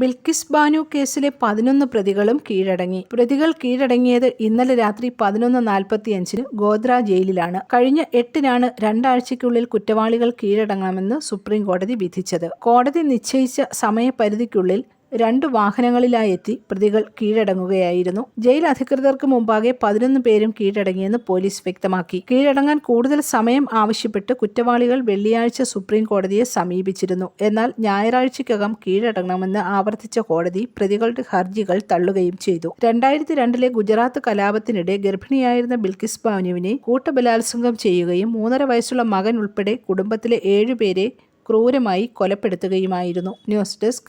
ബിൽക്കിസ് ബാനു കേസിലെ പതിനൊന്ന് പ്രതികളും കീഴടങ്ങി. പ്രതികൾ കീഴടങ്ങിയത് ഇന്നലെ രാത്രി പതിനൊന്ന് നാൽപ്പത്തിയഞ്ചിന് ഗോദ്ര ജയിലിലാണ്. കഴിഞ്ഞ എട്ടിനാണ് രണ്ടാഴ്ചയ്ക്കുള്ളിൽ കുറ്റവാളികൾ കീഴടങ്ങണമെന്ന് സുപ്രീം കോടതി വിധിച്ചത്. കോടതി നിശ്ചയിച്ച സമയപരിധിക്കുള്ളിൽ രണ്ട് വാഹനങ്ങളിലായി എത്തി പ്രതികൾ കീഴടങ്ങുകയായിരുന്നു. ജയിൽ അധികൃതർക്ക് മുമ്പാകെ പതിനൊന്ന് പേരും കീഴടങ്ങിയെന്ന് പോലീസ് വ്യക്തമാക്കി. കീഴടങ്ങാൻ കൂടുതൽ സമയം ആവശ്യപ്പെട്ട് കുറ്റവാളികൾ വെള്ളിയാഴ്ച സുപ്രീം കോടതിയെ സമീപിച്ചിരുന്നു. എന്നാൽ ഞായറാഴ്ചയ്ക്കകം കീഴടങ്ങണമെന്ന് ആവർത്തിച്ച കോടതി പ്രതികളുടെ ഹർജികൾ തള്ളുകയും ചെയ്തു. രണ്ടായിരത്തി രണ്ടിലെ ഗുജറാത്ത് കലാപത്തിനിടെ ഗർഭിണിയായിരുന്ന ബിൽക്കിസ് ബാനുവിനെ കൂട്ടബലാത്സംഗം ചെയ്യുകയും മൂന്നര വയസ്സുള്ള മകൻ ഉൾപ്പെടെ കുടുംബത്തിലെ ഏഴുപേരെ ക്രൂരമായി കൊലപ്പെടുത്തുകയുമായിരുന്നു. ന്യൂസ് ഡെസ്ക്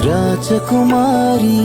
రాజకుమారి.